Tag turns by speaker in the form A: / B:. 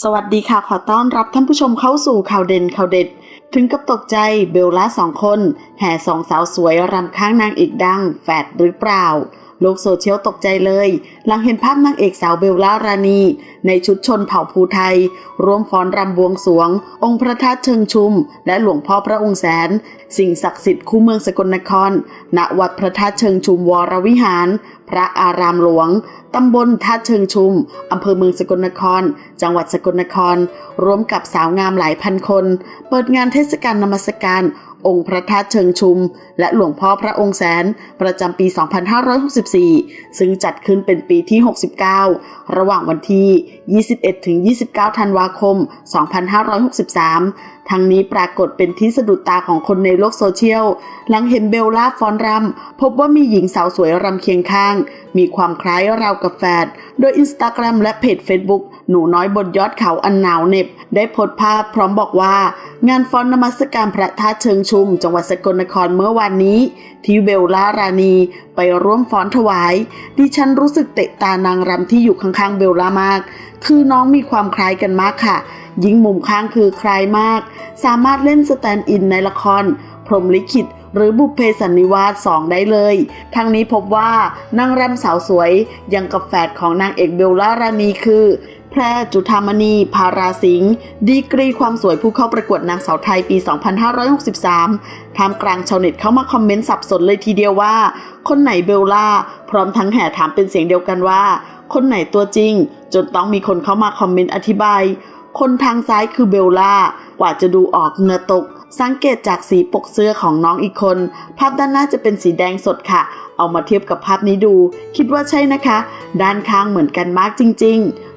A: สวัสดีค่ะขอต้อนรับท่านผู้ชมเข้าสู่ข่าวเด่นข่าวเด็ด ถึงกับตกใจเบลล่าสองคน แห่สองสาวสวยรำข้างนางเอกดังแฝดหรือเปล่า โลกโซเชียลตกใจเลย หลังเห็นภาพนางเอกสาวเบลล่ารานีในชุดชนเผ่าภูไทย ร่วมฟ้อนรำบวงสวง องค์พระธาตุเชิงชุม และหลวงพ่อพระองค์แสน สิ่งศักดิ์สิทธิ์คู่เมืองสกลนคร ณ วัดพระธาตุเชิงชุมวรวิหาร พระอารามหลวง ตำบลท่าเชิงชุม อำเภอเมืองสกลนคร จังหวัดสกลนคร ร่วมกับสาวงามหลายพันคน เปิดงานเทศกาลนมัสการ องค์พระธาตุเชิงชุม และหลวงพ่อพระองค์แสน ประจำปี 2564 ซึ่งจัดขึ้นเป็นปีที่ 69 ระหว่างวันที่ 21 ถึง 29 ธันวาคม 2563 ทั้งนี้ปรากฏเป็นที่สะดุดตาของคนในโลกโซเชียล หลังเห็นเบลล่าฟอนรำ พบว่ามีหญิงสาวสวยรำเคียงข้าง มีความคล้ายราวกับแฝดโดยอินสตาแกรมและเพจ Facebook หนูน้อยบนยอดเขาอันหนาวเหน็บ ได้โพสต์ภาพพร้อมบอกว่า งานฟ้อนนมัสการพระธาตุเชิงชุม จังหวัดสกลนครเมื่อวานนี้ ที่เบลล่ารานีไปร่วมฟ้อนถวาย ดิฉันรู้สึกเตะตานางรำที่อยู่ข้างๆเบลล่ามาก คือน้องมีความคล้ายกันมากค่ะ ยิ่งมุมข้างคือคล้ายมาก สามารถเล่นสแตนด์อินในละคร พรหมลิขิตหรือบุพเพสันนิวาสสองได้เลย ทั้งนี้พบว่านางรำสาวสวยยังกับแฝดของนางเอกเบลล่ารานีคือ แพรจุธามณีภาราสิงห์ดีกรีความสวยผู้เข้าประกวดนางสาวไทยปี 2563 ท่ามกลางชาวเน็ตเข้ามาคอมเมนต์สับสนเลยทีเดียวว่า คนไหนเบลล่า พร้อมทั้งแห่ถามเป็นเสียงเดียวกันว่า คนไหนตัวจริง จนต้องมีคนเข้ามาคอมเมนต์อธิบาย คนทางซ้ายคือเบลล่า กว่าจะดูออกเงือตก สังเกตจากสีปกเสื้อของน้องอีกคน ภาพด้านหน้าจะเป็นสีแดงสดค่ะ เอามาเทียบกับภาพนี้ดู คิดว่าใช่นะคะ ด้านข้างเหมือนกันมากจริง ๆ